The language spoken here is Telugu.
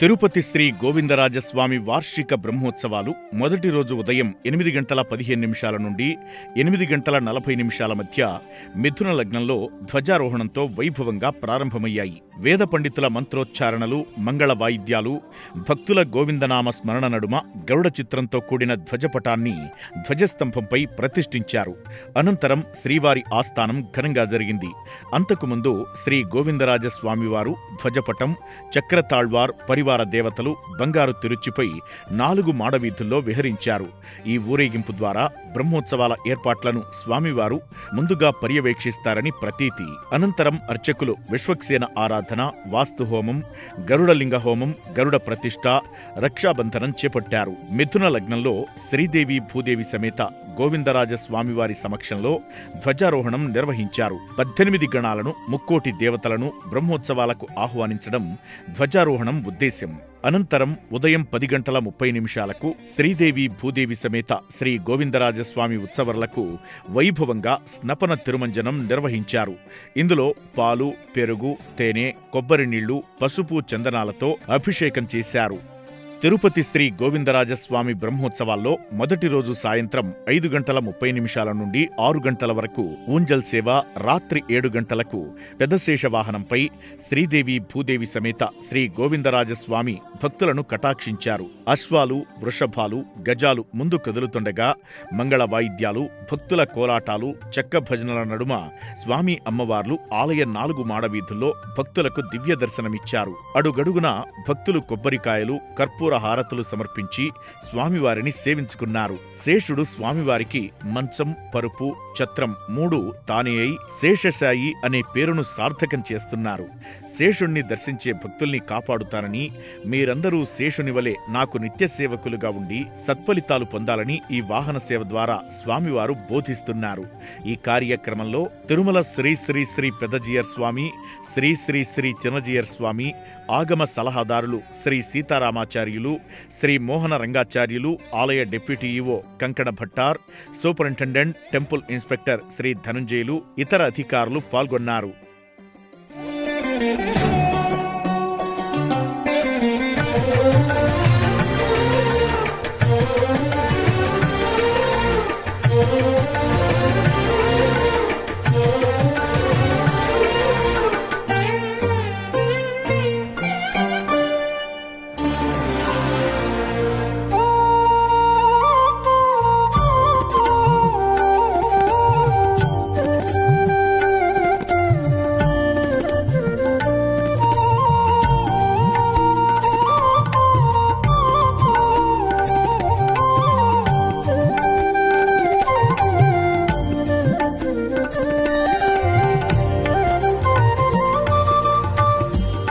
తిరుపతి శ్రీ గోవిందరాజస్వామి వార్షిక బ్రహ్మోత్సవాలు మొదటి రోజు ఉదయం ఎనిమిది గంటల పదిహేను నిమిషాల నుండి ఎనిమిది గంటల నలభై నిమిషాల మధ్య మిథున లగ్నంలో ధ్వజారోహణంతో వైభవంగా ప్రారంభమయ్యాయి. వేద పండితుల మంత్రోచ్చారణలు మంగళ వాయిద్యాలు భక్తుల గోవిందనామ స్మరణ నడుమ గరుడ చిత్రంతో కూడిన ధ్వజపటాన్ని ధ్వజస్తంభంపై ప్రతిష్ఠించారు. అనంతరం శ్రీవారి ఆస్థానం ఘనంగా జరిగింది. అంతకుముందు శ్రీ గోవిందరాజ స్వామివారు ధ్వజపటం చక్రతాళ్వార్ ఆదివార దేవతలు బంగారు తిరుచిపై నాలుగు మాడవీధుల్లో విహరించారు. ఈ ఊరేగింపు ద్వారా బ్రహ్మోత్సవాల ఏర్పాట్లను స్వామివారు ముందుగా పర్యవేక్షిస్తారని ప్రతీతి. అనంతరం అర్చకులు విశ్వక్సేన ఆరాధన వాస్తుహోమం గరుడలింగ హోమం గరుడ ప్రతిష్ఠ రక్షాబంధనం చేపట్టారు. మిథున లగ్నంలో శ్రీదేవి భూదేవి సమేత గోవిందరాజ స్వామివారి సమక్షంలో ధ్వజారోహణం నిర్వహించారు. పద్దెనిమిది గణాలను ముక్కోటి దేవతలను బ్రహ్మోత్సవాలకు ఆహ్వానించడం ధ్వజారోహణం ఉద్దేశ్యం అనంతరం ఉదయం పది గంటల ముప్పై నిమిషాలకు శ్రీదేవి భూదేవి సమేత శ్రీ గోవిందరాజస్వామి ఉత్సవర్లకు వైభవంగా స్నపన తిరుమంజనం నిర్వహించారు. ఇందులో పాలు పెరుగు తేనె కొబ్బరి నీళ్ళు పసుపు చందనాలతో అభిషేకం చేశారు. తిరుపతి శ్రీ గోవిందరాజస్వామి బ్రహ్మోత్సవాల్లో మొదటి రోజు సాయంత్రం ఐదు గంటల ముప్పై నిమిషాల నుండి ఆరు గంటల వరకు ఊంజల్ సేవ రాత్రి ఏడు గంటలకు పెదశేష వాహనంపై శ్రీదేవి భూదేవి సమేత శ్రీ గోవిందరాజస్వామి భక్తులను కటాక్షించారు. అశ్వాలు వృషభాలు గజాలు ముందు కదులుతుండగా మంగళ వాయిద్యాలు భక్తుల కోలాటాలు చెక్క భజనల నడుమ స్వామి అమ్మవార్లు ఆలయ నాలుగు మాడవీధుల్లో భక్తులకు దివ్య దర్శనమిచ్చారు. అడుగడుగున భక్తులు కొబ్బరికాయలు కర్పూర హారతులు సమర్పించి స్వామివారిని సేవించుకున్నారు. శేషుడు స్వామివారికి మంచం పరుపు ఛత్రం మూడు తానే అయి శేషశాయి అనే పేరును సార్థకం చేస్తున్నారు. శేషుణ్ణి దర్శించే భక్తుల్ని కాపాడుతానని మీరందరూ శేషుని వలె నాకు నిత్య సేవకులుగా ఉండి సత్ఫలితాలు పొందాలని ఈ వాహన సేవ ద్వారా స్వామివారు బోధిస్తున్నారు. ఈ కార్యక్రమంలో తిరుమల శ్రీ శ్రీ శ్రీ పెదజియర్ స్వామి శ్రీ శ్రీ శ్రీ చిన్నజియర్ స్వామి ఆగమ సలహాదారులు శ్రీ సీతారామాచార్యులు శ్రీ మోహన రంగాచార్యులు ఆలయ deputy EO Kankana Bhattar superintendent temple inspector Shri Dhanunjayulu ఇతర అధికారులు పాల్గొన్నారు.